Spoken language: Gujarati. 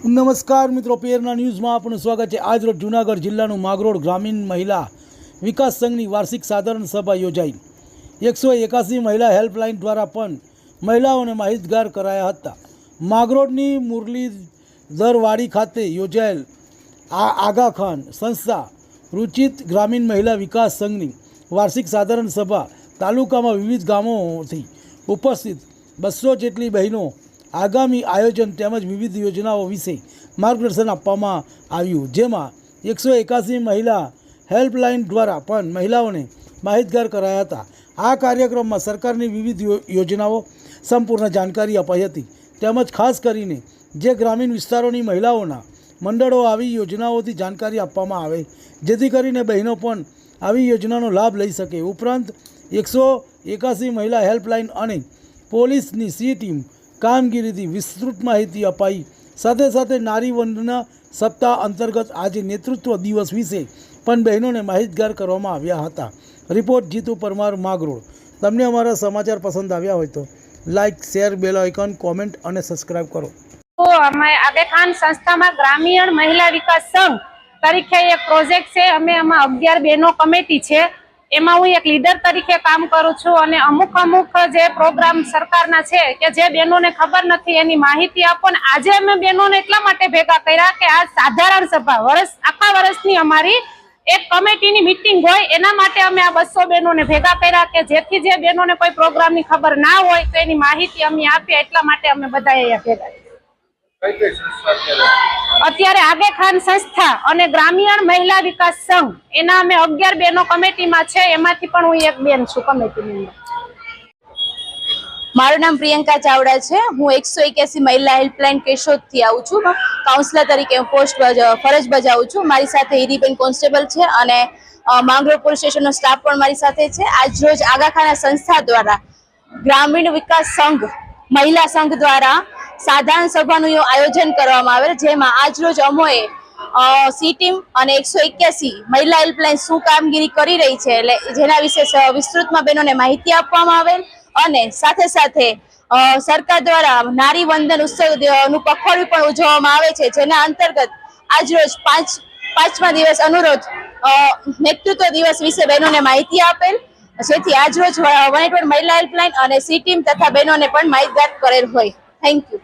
નમસ્કાર મિત્રો પેરના ન્યૂઝમાં આપનું સ્વાગત છે. આજરોજ જૂનાગઢ જિલ્લાનું માગરોળ ગ્રામીણ મહિલા વિકાસ સંઘની વાર્ષિક સાધારણ સભા યોજાઈ. એકસો એકાસી મહિલા હેલ્પલાઇન દ્વારા પણ મહિલાઓને માહિતગાર કરાયા હતા. માગરોળની મુરલીધરવાડી ખાતે યોજાયેલ આ આગા ખાન સંસ્થા રૂચિત ગ્રામીણ મહિલા વિકાસ સંઘની વાર્ષિક સાધારણ સભા તાલુકામાં વિવિધ ગામોથી ઉપસ્થિત બસો જેટલી બહેનો આગામી આયોજન તેમજ વિવિધ યોજનાઓ વિશે માર્ગદર્શન આપવામાં આવ્યું. જેમાં એકસો એકાસી મહિલા હેલ્પલાઇન દ્વારા પણ મહિલાઓને માહિતગાર કરાયા હતા. આ કાર્યક્રમમાં સરકારની વિવિધ યોજનાઓ સંપૂર્ણ જાણકારી અપાઈ હતી. તેમજ ખાસ કરીને જે ગ્રામીણ વિસ્તારોની મહિલાઓના મંડળો આવી યોજનાઓથી જાણકારી આપવામાં આવે, જેથી કરીને બહેનો પણ આવી યોજનાનો લાભ લઈ શકે. ઉપરાંત એકસો એકાસી મહિલા હેલ્પલાઇન અને પોલીસની સી ટીમ કામગીરીથી વિસ્તૃત માહિતી અપાઈ. સાથે સાથે નારી વંદના સપ્તાહ અંતર્ગત આજે નેતૃત્વ દિવસ વિશે પણ બહેનોને માહિતગાર કરવામાં આવ્યા હતા. રિપોર્ટ જીતુ પરમાર માગરોળ. તમને અમારા સમાચાર પસંદ આવ્યા હોય તો like share, bell icon, comment અને સબસ્ક્રાઇબ કરો. અમે આબેખાન સંસ્થામાં ગ્રામીણ મહિલા વિકાસ સંઘ તરીકે એક પ્રોજેક્ટ છે. અમે એમાં અગિયાર બહેનો કમિટી છે. એમાં હું એક લીડર તરીકે કામ કરું છું અને અમુક અમુક જે પ્રોગ્રામ સરકારના છે કે જે બહેનોને ખબર નથી, એની માહિતી આપો ને. આજે અમે બહેનોને એટલા માટે ભેગા કર્યા કે આ સાધારણ સભા, વર્ષ, આખા વર્ષની અમારી એક કમિટીની મિટિંગ હોય, એના માટે અમે આ બસો બહેનોને ભેગા કર્યા કે જેથી જે બહેનોને કોઈ પ્રોગ્રામની ખબર ના હોય, તો એની માહિતી અમે આપીએ, એટલા માટે અમે બધા અહીંયા ભેગા થયા. કઈ કઈ સંસ્થા અત્યારે? આગે ખાન સંસ્થા અને ગ્રામીણ મહિલા વિકાસ સંઘ. એના અમે અગિયાર બેનો કમિટીમાં છે એમાંથી પણ હું એક બેન છું કમિટીની મારું નામ પ્રિયંકા ચાવડા છે. હું એકસો એક્યાસી મહિલા હેલ્પલાઇન કેશોદથી આવું છું. કાઉન્સિલર તરીકે હું પોસ્ટ ફરજ બજાવું છું. મારી સાથે હિરીબેન કોન્સ્ટેબલ છે અને માંગરોળ પોલીસ સ્ટેશનનો સ્ટાફ પણ મારી સાથે છે. આજ રોજ આગાખાના સંસ્થા દ્વારા ગ્રામીણ વિકાસ સંઘ મહિલા સંઘ દ્વારા સાધારણ સભાનું આયોજન કરવામાં આવેલ, જેમાં આજ રોજ અમોએ સી ટીમ અને એકસો એક્યાસી મહિલા હેલ્પલાઇન શું કામગીરી કરી રહી છે, એટલે જેના વિશે વિસ્તૃતમાં બહેનોને માહિતી આપવામાં આવેલ અને સાથે સાથે સરકાર દ્વારા નારી વંદન ઉત્સવનું પખવાડિયું પણ ઉજવવામાં આવે છે, જેના અંતર્ગત આજરોજ પાંચ, પાંચમા દિવસ અનુરોધ નેતૃત્વ દિવસ વિશે બહેનોને માહિતી આપેલ, જેથી આજરોજ વન એટ વન મહિલા હેલ્પલાઇન અને સી ટીમ તથા બહેનોને પણ માહિતગાર કરેલ હોય. थँक्यू